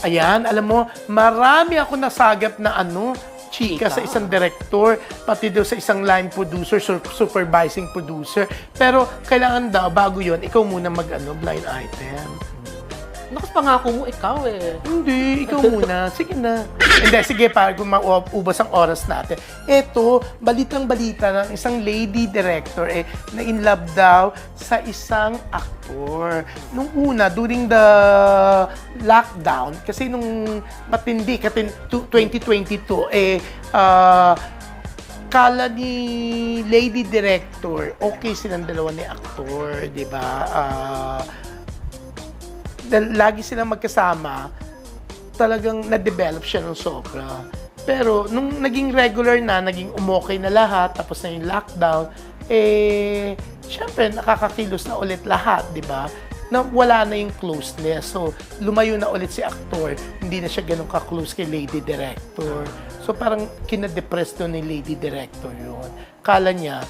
Ayan, alam mo, marami ako nasagap na ano, chika Chika. sa isang director, pati daw sa isang line producer, supervising producer. Pero kailangan daw, bago yon ikaw muna mag-ano, blind item. Nakas pangako mo, ikaw eh. Hindi, ikaw muna. Sige na. Hindi, sige, para kung maubos ang oras natin. Ito, balitang balita ng isang lady director eh, na in love daw sa isang aktor. Nung una, during the lockdown, kasi nung matindi, katin, tu- 2022, eh, ah, kala ni lady director, okay silang dalawa ni aktor, di ba? Ah, dahil lagi silang magkasama, talagang na-develop siya ng sobra. Pero nung naging regular na, naging umokay na lahat, tapos na yung lockdown, eh, syempre, nakakakilos na ulit lahat, di ba? Na wala na yung closeness. So, lumayo na ulit si actor. Hindi na siya ganun ka-close kay lady director. So, parang kinadepress doon ni lady director yun. Kala niya,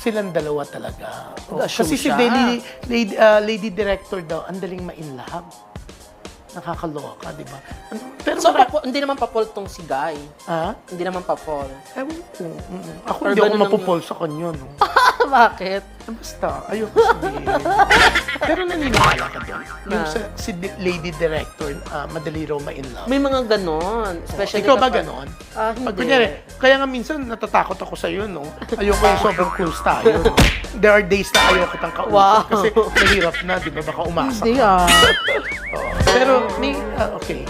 silang dalawa talaga. Oh, kasi si siya. lady, lady, ah, lady director daw, ang daling ma-inlove. Nakakaloka, di ba? Pero So, mara- papo, hindi naman papol tong si Guy. ha? Hindi naman papol. Ewan ko. Mm-mm. Ako Or hindi ako mapupol sa kanya, no? Bakit? Basta, ayoko sabihin. Pero naniniwala ka doon. Yung sa, si di- lady director, ah, madali raw ma-inlove. May mga ganon. Especially Ikaw ba kapag- ganon? Ah, hindi. Pag kunyari, kaya nga minsan natatakot ako sa iyo, no? Ayoko yung sobrang close tayo. No? There are days na ayoko kitang kausap. Wow. Kasi mahirap na, di ba? Baka umasa Hindi ka. ah. Pero may, ah, okay.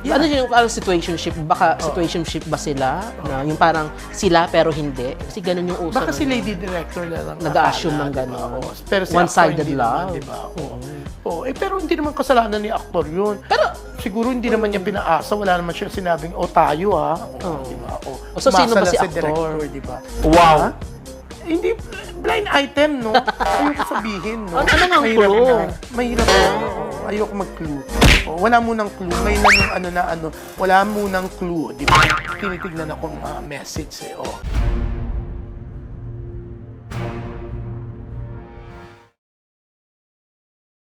Ano yung parang situationship? Baka situationship ba sila? Na yung parang sila pero hindi? Kasi ganun yung uso. Baka si lady director na lang. Nag-a-assume akala, ng ganon. Oo. Pero si One-sided actor, love. Naman, di ba? Oo. Oo. Eh, pero hindi naman kasalanan ni aktor yun. Pero, Siguro hindi naman niya pinaasa. Wala naman siya sinabing, o tayo ha. O, Oo. di ba? O, O, so sino ba si sa aktor? director, di ba? Wow. Ha? Hindi, blind item, no? Ayoko sabihin, no? Ano- nga ang Mahirap clue? na. Mahirap na. Oo. Ayoko mag-clue. Oo, wala munang clue. May na ano na ano, wala munang clue, di ba? Tinitignan akong ah, message eh. Oh.